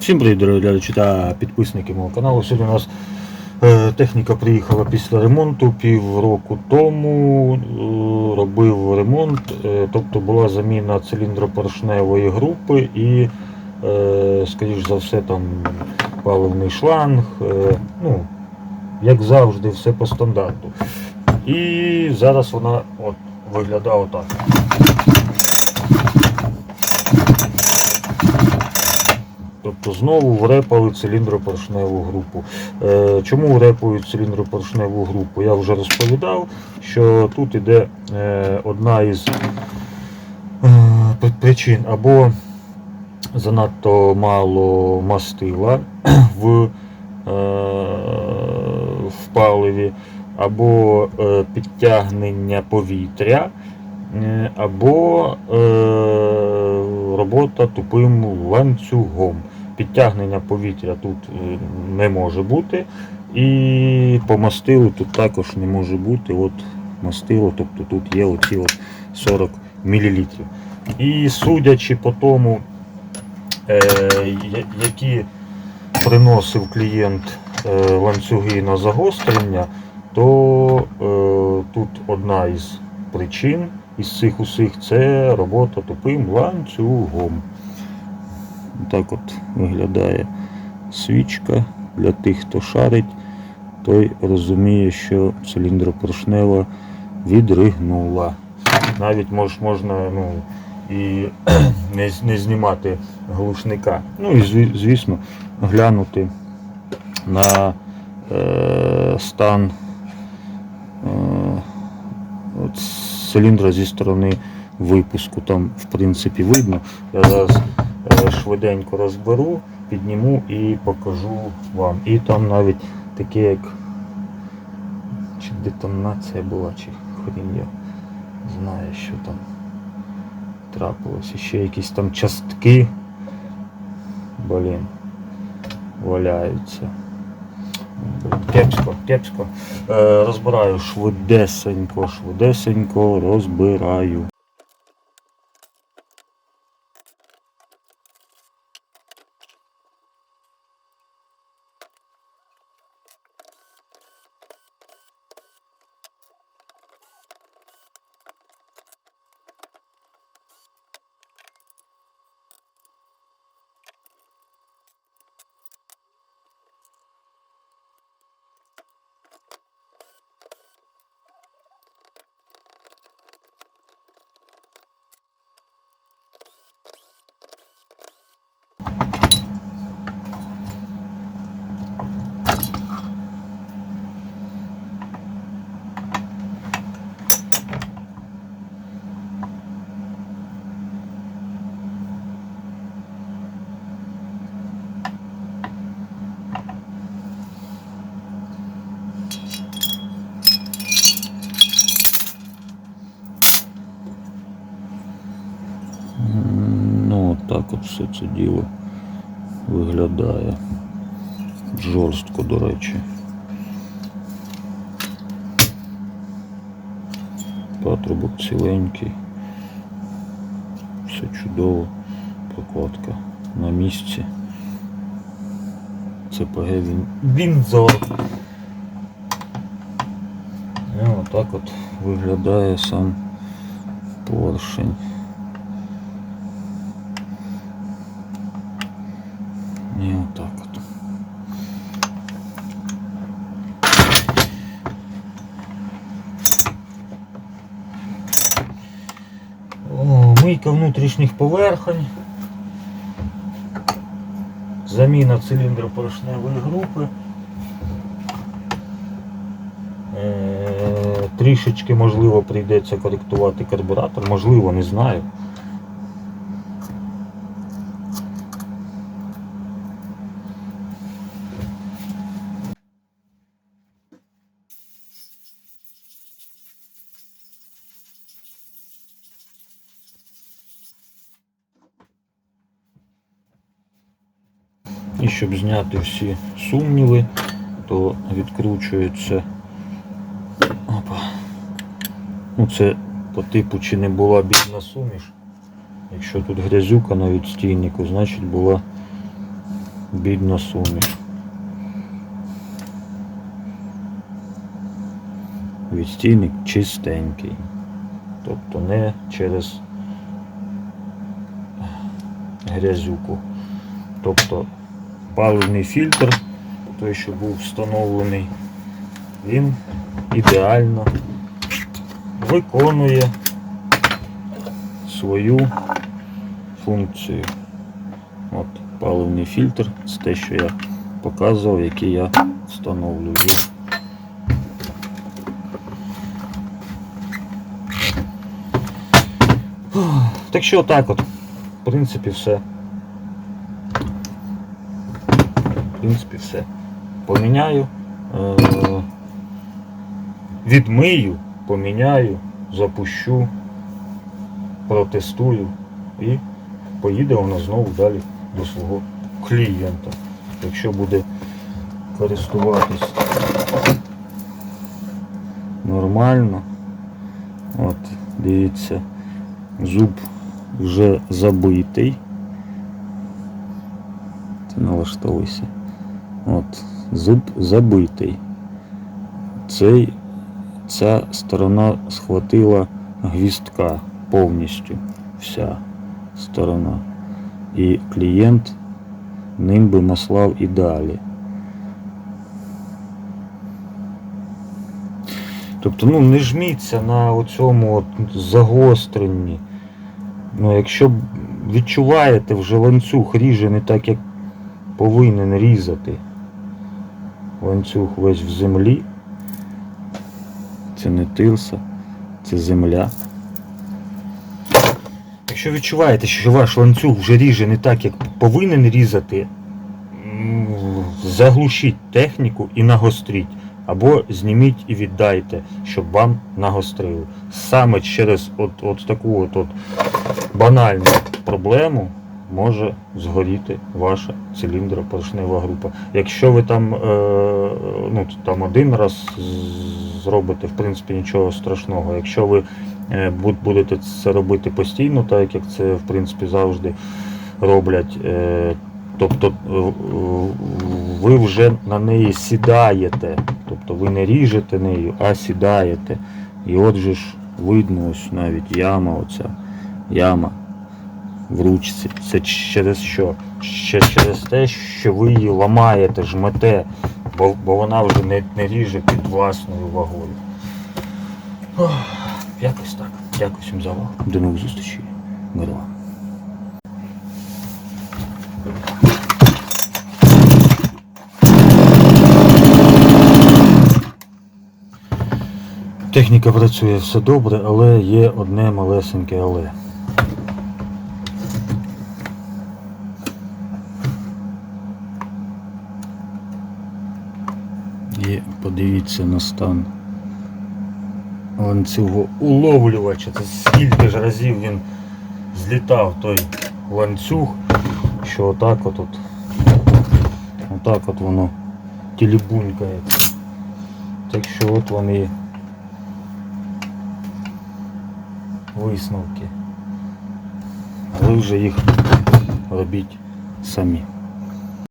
Всім привіт, дорогі глядачі та підписники мого каналу. Сьогодні у нас е, техніка приїхала після ремонту півроку тому. е, робив ремонт, е, тобто була заміна циліндропоршневої групи і, скоріш за все, там паливний шланг. ну, як завжди, все по стандарту. І зараз вона от, виглядає отак. Тобто знову врепали циліндропоршневу групу. Е, Чому врепують циліндропоршневу групу? Я вже розповідав, що тут іде е, одна із е, причин або занадто мало мастила в, в паливі, або підтягнення повітря, або е, робота тупим ланцюгом. Підтягнення повітря тут е, не може бути. І по мастилу тут також не може бути. От мастило, тобто тут є оці от 40 мл. І судячи по тому, е, які приносив клієнт е, ланцюги на загострення, то тут одна із причин із цих усіх це робота тупим ланцюгом. Так от виглядає свічка. Для тих, хто шарить, той розуміє, що циліндропоршнева відригнула. Навіть мож, можна ну, і не, не знімати глушника. Ну і звісно глянути на е, стан е, циліндра зі сторони випуску. Там, в принципі, видно. Я зараз швиденько розберу, підніму і покажу вам. І там навіть таке, як чи детонація була, чи хрін я знає, що там трапилось. І ще якісь там частки. Блін, валяються. Кепсько, кепсько. Е, розбираю швидесенько, швидесенько розбираю. М, Ну, от так от все це діло виглядає. Жорстко, до речі. Патрубок ціленький. Все чудово. Прокладка на місці. ЦПГ він. Вінзор. І отак от виглядає сам поршень. І отак от. О, мийка внутрішніх поверхонь. Заміна циліндропорошневої групи. Е, Трішечки можливо прийдеться коректувати карбуратор, можливо, не знаю. І щоб зняти всі сумніви, то відкручується. Опа. Ну це по типу чи не була бідна суміш. Якщо тут грязюка на відстійнику, значить була бідна суміш. Відстійник чистенький. Тобто не через грязюку. Тобто паливний фільтр, той, що був встановлений, він ідеально виконує свою функцію. От паливний фільтр, це те, що я показував, який я встановлюю. Так що так от, в принципі, все. В принципі, все. Поміняю. Е- відмию, поміняю, запущу, протестую і поїде воно знову далі до свого клієнта. Якщо буде користуватись нормально, от, дивіться, зуб вже забитий. Це налаштовуйся. От, зуб забитий. Цей, ця сторона схватила гвістка повністю. Вся сторона. І клієнт ним би маслав і далі. Тобто, ну, не жміться на оцьому от загостренні. Ну, якщо відчуваєте, вже ланцюг ріже не так, як повинен різати. Ланцюг весь в землі. Це не тилса, це земля. Якщо відчуваєте, що ваш ланцюг вже ріже не так, як повинен різати, заглушіть техніку і нагостріть. Або зніміть і віддайте, щоб вам нагострили. Саме через от, от таку от, от банальну проблему може згоріти ваша циліндропоршнева група. Якщо ви там, е, ну, там один раз зробите, в принципі, нічого страшного. Якщо ви е, буд- будете це робити постійно, так як це в принципі завжди роблять, е, тобто ви вже на неї сідаєте, тобто ви не ріжете нею, а сідаєте. І от же ж видно ось навіть яма, оця яма в ручці. Це через що? Ще через те, що ви її ламаєте, жмете, бо, бо вона вже не, не ріже під власною вагою. Ох, якось так. Дякую всім за увагу. До нових зустрічей. Миру вам. Техніка працює все добре, але є одне малесеньке але. Подивіться на стан ланцюгу уловлювача. Це скільки ж разів він злітав той ланцюг, що отак от, от отак от воно тілібунькає. Так що от вони висновки. А ви вже їх робіть самі.